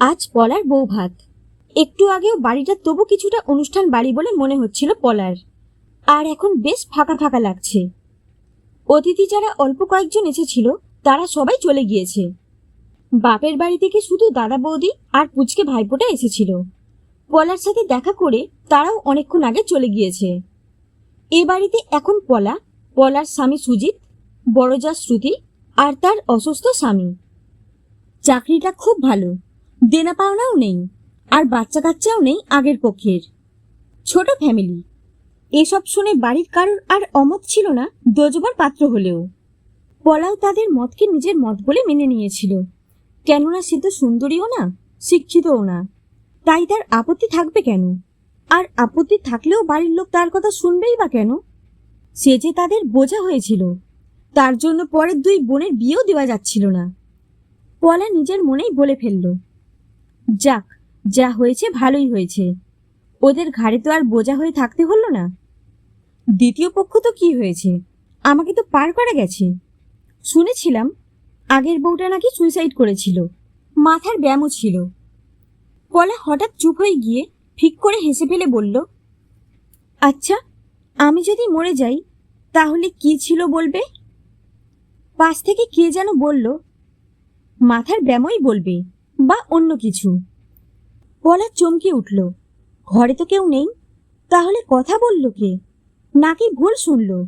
আজ পলার বউ ভাত। একটু আগেও বাড়িটা তবু কিছুটা অনুষ্ঠান বাড়ি বলে মনে হচ্ছিল পলার। আর এখন বেশ ফাঁকা ফাঁকা লাগছে। অতিথি যারা অল্প কয়েকজন এসেছিল, তারা সবাই চলে গিয়েছে। বাপের বাড়ি থেকে শুধু দাদা বৌদি আর পুচকে ভাইপোটা এসেছিল। পলার সাথে দেখা করে তারাও অনেকক্ষণ আগে চলে গিয়েছে। এ বাড়িতে এখন পলা, পলার স্বামী সুজিত বড় যা শ্রুতি আর তার অসুস্থ স্বামী। চাকরিটা খুব ভালো। দেনা পাওনাও নেই, আর বাচ্চা কাচ্চাও নেই আগের পক্ষের। ছোট ফ্যামিলি। এসব শুনে বাড়ির কারোর আর অমত ছিল না দোজবার পাত্র হলেও। পলাও তাদের মতকে নিজের মত বলে মেনে নিয়েছিল। কেননা সে তো সুন্দরীও না, শিক্ষিতও না। তাই তার আপত্তি থাকবে কেন? আর আপত্তি থাকলেও বাড়ির লোক তার কথা শুনবেই বা কেন? সে যে তাদের বোঝা হয়েছিল, তার জন্য পরের দুই বোনের বিয়েও দেওয়া যাচ্ছিল না। পলা নিজের মনেই বলে ফেলল যাক যা হয়েছে ভালোই হয়েছে। ওদের ঘাড়ে তো আর বোঝা হয়ে থাকতে হলো না। দ্বিতীয় পক্ষ তো কি হয়েছে? আমাকে তো পার করা গেছে। শুনেছিলাম, আগের বউটা নাকি সুইসাইড করেছিল। মাথার ব্যায়ামও ছিল। পলা হঠাৎ চুপ হয়ে গিয়ে ঠিক করে হেসে ফেলে বলল আচ্ছা আমি যদি মরে যাই, তাহলে কি ছিল বলবে? পাশ থেকে কে যেন বলল, মাথার ব্যায়ামই বলবে। বা অন্য কিছু। পলা চমকে উঠল। ঘরে তো কেউ নেই। তাহলে কথা বলল কে? নাকি ভুল শুনল?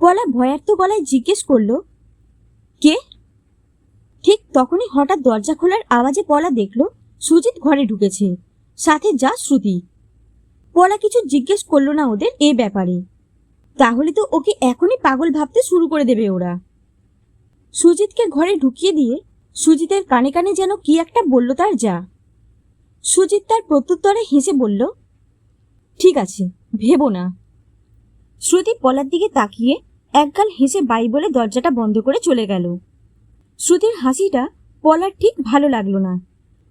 পলা ভয়ার্থ গলায় জিজ্ঞেস করল, কে? ঠিক তখনই হঠাৎ দরজা খোলার আওয়াজে পলা দেখল, সুজিত ঘরে ঢুকেছে। সাথে যা শ্রুতি। পলা কিছু জিজ্ঞেস করল না ওদের এ ব্যাপারে। তাহলে তো ওকে এখনই পাগল ভাবতে শুরু করে দেবে ওরা। সুজিতকে ঘরে ঢুকিয়ে দিয়ে সুজিতের কানে কানে যেন কি একটা বলল তার যা। সুজিত তার প্রত্যুত্তরে হেসে বলল, ঠিক আছে, ভেবো না। শ্রুতি পলার দিকে তাকিয়ে একগাল হেসে বাই বলে দরজাটা বন্ধ করে চলে গেল। শ্রুতির হাসিটা পলার ঠিক ভালো লাগল না।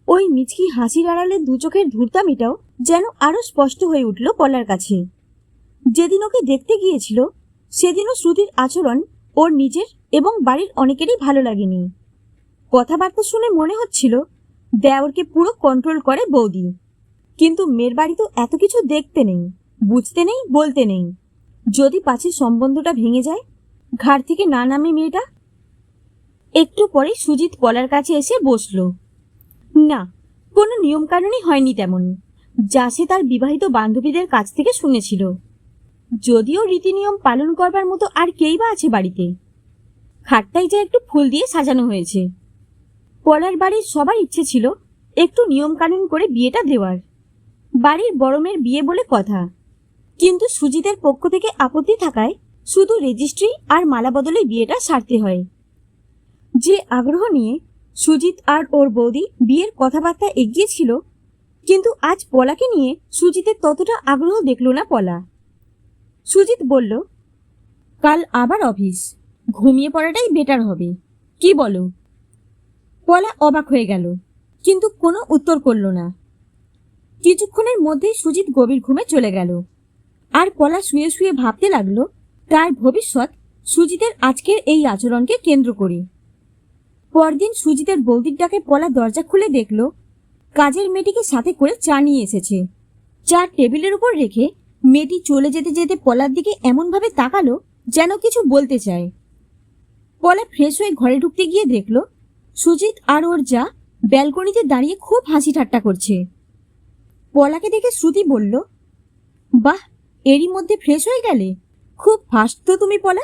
ওই মিচকি হাসির আড়ালে দু চোখের ধূর্তামিটাও যেন আরও স্পষ্ট হয়ে উঠল পলার কাছে। যেদিন ওকে দেখতে গিয়েছিল, সেদিনও শ্রুতির আচরণ ওর নিজের এবং বাড়ির অনেকেরই ভালো লাগেনি। কথাবার্তা শুনে মনে হচ্ছিল, দেওরকে পুরো কন্ট্রোল করে বৌদি। কিন্তু মেয়ের বাড়ি তো এত কিছু দেখতে নেই, বুঝতে নেই, বলতে নেই। যদি পাছে সম্বন্ধটা ভেঙে যায়, ঘাড় থেকে না নামে মেয়েটা? একটু পরে সুজিত পলার কাছে এসে বসল। না, কোনো নিয়মকানুনই হয়নি তেমন, যা সে তার বিবাহিত বান্ধবীদের কাছ থেকে শুনেছিল। যদিও রীতিনিয়ম পালন করবার মতো আর কেই বা আছে বাড়িতে। খাটটাই যা একটু ফুল দিয়ে সাজানো হয়েছে। পলার বাড়ির সবার ইচ্ছে ছিল একটু নিয়মকানুন করে বিয়েটা দেওয়ার। বাড়ির বড়মের বিয়ে বলে কথা। কিন্তু সুজিতের পক্ষ থেকে আপত্তি থাকায় শুধু রেজিস্ট্রি আর মালা বদলে বিয়েটা সারতে হয়। যে আগ্রহ নিয়ে সুজিত আর ওর বৌদি বিয়ের কথাবার্তা এগিয়েছিল কিন্তু আজ পলাকে নিয়ে সুজিতের ততটা আগ্রহ দেখল না পলা। সুজিত বলল, কাল আবার অফিস ঘুমিয়ে পড়াটাই বেটার হবে। কি বলো? পলা অবাক হয়ে গেল। কিন্তু কোনো উত্তর করল না। কিছুক্ষণের মধ্যেই সুজিত গভীর ঘুমে চলে গেল। আর পলা শুয়ে শুয়ে ভাবতে লাগল, তার ভবিষ্যৎ সুজিতের আজকের এই আচরণকে কেন্দ্র করে। পরদিন সুজিতের বৌদির ডাকে পলা দরজা খুলে দেখল, কাজের মেয়েটিকে সাথে করে চা নিয়ে এসেছে। চা টেবিলের উপর রেখে মেয়েটি চলে যেতে যেতে পলার দিকে এমনভাবে তাকালো যেন কিছু বলতে চায়। পলা ফ্রেশ হয়ে ঘরে ঢুকতে গিয়ে দেখল সুজিত আর ওর যা ব্যালকনিতে দাঁড়িয়ে খুব হাসি ঠাট্টা করছে। পলাকে দেখে শ্রুতি বলল, বাহ, এরই মধ্যে ফ্রেশ হয়ে গেলে? খুব ফাস্ট তো তুমি, পলা।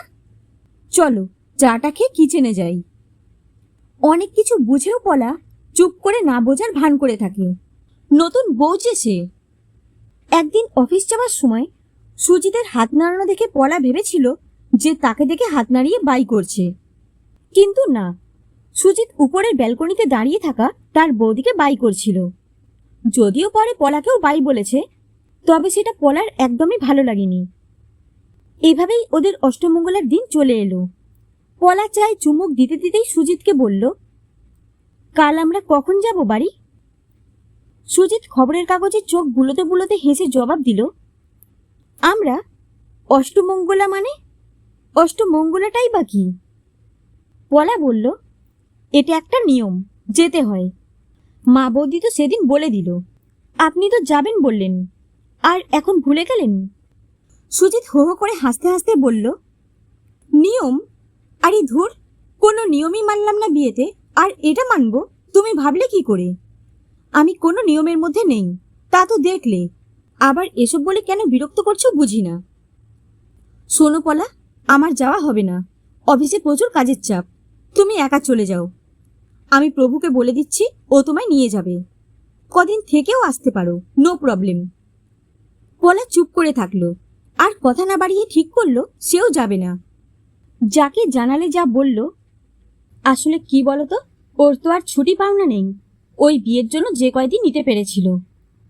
চলো, চাটা খেয়ে কিচেনে যাই। অনেক কিছু বুঝেও পলা চুপ করে না বোঝার ভান করে থাকে। নতুন বউ যে সে। একদিন অফিস যাওয়ার সময় সুজিতের হাত নাড়ানো দেখে পলা ভেবেছিল যে তাকে দেখে হাত নাড়িয়ে বাই করছে। কিন্তু না সুজিত উপরের ব্যালকনিতে দাঁড়িয়ে থাকা তার বৌদিকে বাই করছিল। যদিও পরে পলাকেও বাই বলেছে, তবে সেটা পলার একদমই ভালো লাগেনি। এভাবেই ওদের অষ্টমঙ্গলার দিন চলে এলো। পলা চায় চুমুক দিতে দিতেই সুজিতকে বলল, কাল আমরা কখন যাব বাড়ি? সুজিত খবরের কাগজে চোখ বুলোতে বুলোতে হেসে জবাব দিল, আমরা অষ্টমঙ্গলা মানে? অষ্টমঙ্গলাটাই বা কি? পলা বলল এটা একটা নিয়ম, যেতে হয়। মা বৌদি তো সেদিন বলে দিল। আপনি তো যাবেন বললেন। আর এখন ভুলে গেলেন? সুজিত হো হো করে হাসতে হাসতে বলল, নিয়ম? আরে ধুর, কোনো নিয়মই মানলাম না বিয়েতে। আর এটা মানবো? তুমি ভাবলে কি করে? আমি কোনো নিয়মের মধ্যে নেই, তা তো দেখলে। আবার এসব বলে কেন বিরক্ত করছ বুঝি না। শোনো পলা, আমার যাওয়া হবে না। অফিসে প্রচুর কাজের চাপ। তুমি একা চলে যাও। আমি প্রভুকে বলে দিচ্ছি, ও তোমায় নিয়ে যাবে। কদিন থেকেও আসতে পারো নো প্রবলেম পলা চুপ করে থাকল। আর কথা না বাড়িয়ে ঠিক করল, সেও যাবে না। যাকে জানালে যা বলল, আসলে কি বলতো, ওর তো আর ছুটি পাওনা নেই। ওই বিয়ের জন্য যে কয়দিন নিতে পেরেছিল।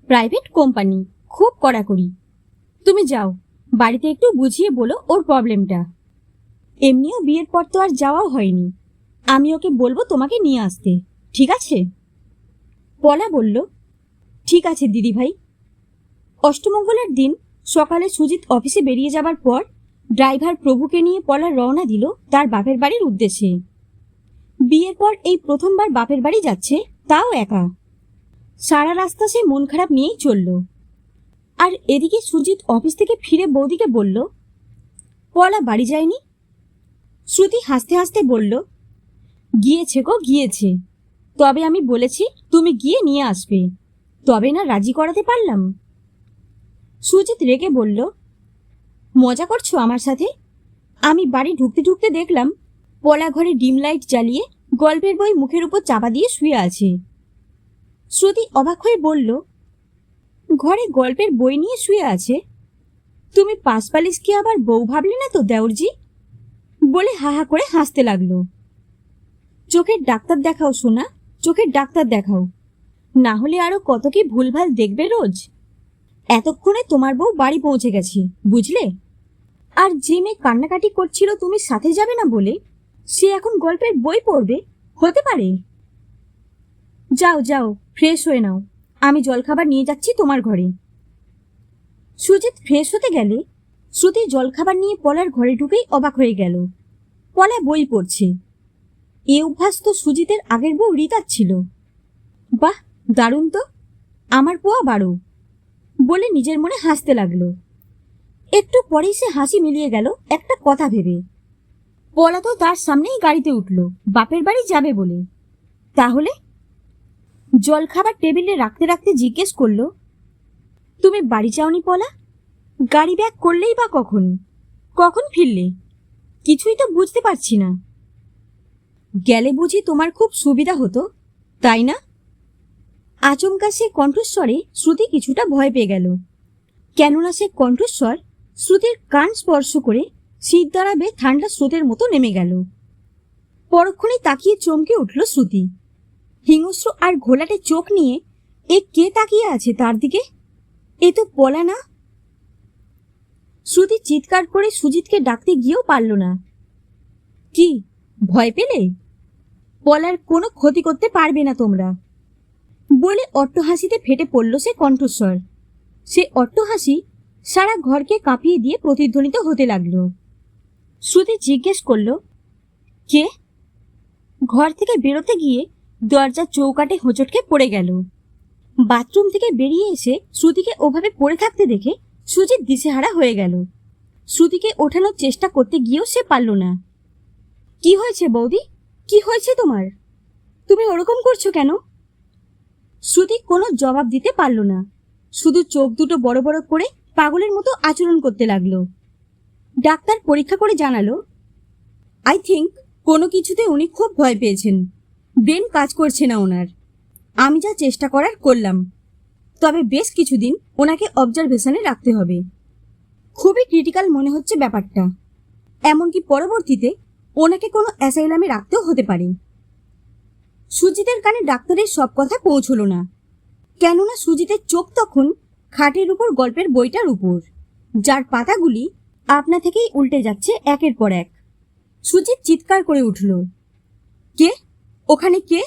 প্রাইভেট কোম্পানি খুব কড়াকড়ি। তুমি যাও, বাড়িতে একটু বুঝিয়ে বলো ওর প্রবলেমটা এমনিও বিয়ের পর তো আর যাওয়াও হয়নি। আমি ওকে বলব তোমাকে নিয়ে আসতে, ঠিক আছে? পলা বলল, ঠিক আছে দিদি ভাই। অষ্টমঙ্গলের দিন সকালে সুজিত অফিসে বেরিয়ে যাবার পর ড্রাইভার প্রভুকে নিয়ে পলা রওনা দিল তার বাপের বাড়ির উদ্দেশ্যে। বিয়ের পর এই প্রথমবার বাপের বাড়ি যাচ্ছে, তাও একা। সারা রাস্তা সে মন খারাপ নিয়েই চলল। আর এদিকে সুজিত অফিস থেকে ফিরে বৌদিকে বলল, পলা বাড়ি যায়নি? শ্রুতি হাসতে হাসতে বলল গিয়েছে গো, গিয়েছে। তবে আমি বলেছি, তুমি গিয়ে নিয়ে আসবে। তবে না রাজি করাতে পারলাম। সুজিত রেগে বলল, মজা করছ আমার সাথে? আমি বাড়ি ঢুকতে ঢুকতে দেখলাম, পলা ঘরে ডিম লাইট জ্বালিয়ে গল্পের বই মুখের উপর চাপা দিয়ে শুয়ে আছে। শ্রুতি অবাক হয়ে বলল, ঘরে গল্পের বই নিয়ে শুয়ে আছে? তুমি পাশপালিশকে আবার বউ ভাবলে না তো দেওরজি? বলে হা হা করে হাসতে লাগল। চোখের ডাক্তার দেখাও, সোনা। চোখের ডাক্তার দেখাও। না হলে আরও কত কি ভুলভাল দেখবে রোজ? এতক্ষণে তোমার বউ বাড়ি পৌঁছে গেছে, বুঝলে? আর যে মেয়ে কান্নাকাটি করছিল, তুমি সাথে যাবে না বলে? সে এখন গল্পের বই পড়বে? হতে পারে। যাও যাও ফ্রেশ হয়ে নাও। আমি জলখাবার নিয়ে যাচ্ছি তোমার ঘরে। সুজিত ফ্রেশ হতে গেলে শ্রুতি জলখাবার নিয়ে পলার ঘরে ঢুকেই অবাক হয়ে গেল। পলা বই পড়ছে। এ অভ্যাস তো সুজিতের আগের বউ রিতার ছিল। বাহ, দারুণ তো। আমার পোয়া বারো, বলে নিজের মনে হাসতে লাগল। একটু পরেই সে হাসি মিলিয়ে গেল একটা কথা ভেবে। পলা তো তার সামনেই গাড়িতে উঠল, বাপের বাড়ি যাবে বলে। তাহলে? জলখাবার টেবিলে রাখতে রাখতে জিজ্ঞেস করল, তুমি বাড়ি যাওনি পলা? গাড়ি ব্যাক করলেই বা কখন? কখন ফিরলে? কিছুই তো বুঝতে পারছি না। গেলে বুঝি তোমার খুব সুবিধা হতো, তাই না? আচমকা সে কণ্ঠস্বরে শ্রুতি কিছুটা ভয় পেয়ে গেল। কেননা সে কণ্ঠস্বর শ্রুতির কান স্পর্শ করে শীত দাঁড়াবে ঠান্ডা স্রোতের মতো নেমে গেল। পরক্ষণে তাকিয়ে চমকে উঠল শ্রুতি। হিংস্র আর ঘোলাটে চোখ নিয়ে এ কে তাকিয়ে আছে তার দিকে? এ তো পলা না। শ্রুতি চিৎকার করে সুজিতকে ডাকতে গিয়েও পারল না। কি, ভয় পেলে? পলার কোনো ক্ষতি করতে পারবে না তোমরা। বলে অট্টহাসিতে ফেটে পড়ল সে কণ্ঠস্বর। সে অট্টহাসি সারা ঘরকে কাঁপিয়ে দিয়ে প্রতিধ্বনিত হতে লাগল। শ্রুতি জিজ্ঞেস করল, কে? ঘর থেকে বেরোতে গিয়ে দরজার চৌকাটে হোঁচটকে পড়ে গেল। বাথরুম থেকে বেরিয়ে এসে শ্রুতিকে ওভাবে পড়ে থাকতে দেখে সুজিত দিশেহারা হয়ে গেল। শ্রুতিকে ওঠানোর চেষ্টা করতে গিয়েও সে পারল না। কি হয়েছে বৌদি? কি হয়েছে তোমার? তুমি ওরকম করছ কেন? শ্রুতি কোনো জবাব দিতে পারল না। শুধু চোখ দুটো বড় বড় করে পাগলের মতো আচরণ করতে লাগল। ডাক্তার পরীক্ষা করে জানালো আই থিঙ্ক কোনো কিছুতে উনি খুব ভয় পেয়েছেন। ব্রেন কাজ করছে না ওনার। আমি যা চেষ্টা করার করলাম। তবে বেশ কিছুদিন ওনাকে অবজারভেশনে রাখতে হবে। খুবই ক্রিটিক্যাল মনে হচ্ছে ব্যাপারটা। এমনকি পরবর্তীতে ওনাকে কোনো অ্যাসাইলামে রাখতেও হতে পারে। সুজিতের কানে ডাক্তারের সব কথা পৌঁছল না। কেননা সুজিতের চোখ তখন খাটের উপর গল্পের বইটার উপর। যার পাতাগুলি আপনা থেকেই উল্টে যাচ্ছে একের পর এক। সুজিত চিৎকার করে উঠল, কে? ওখানে কে?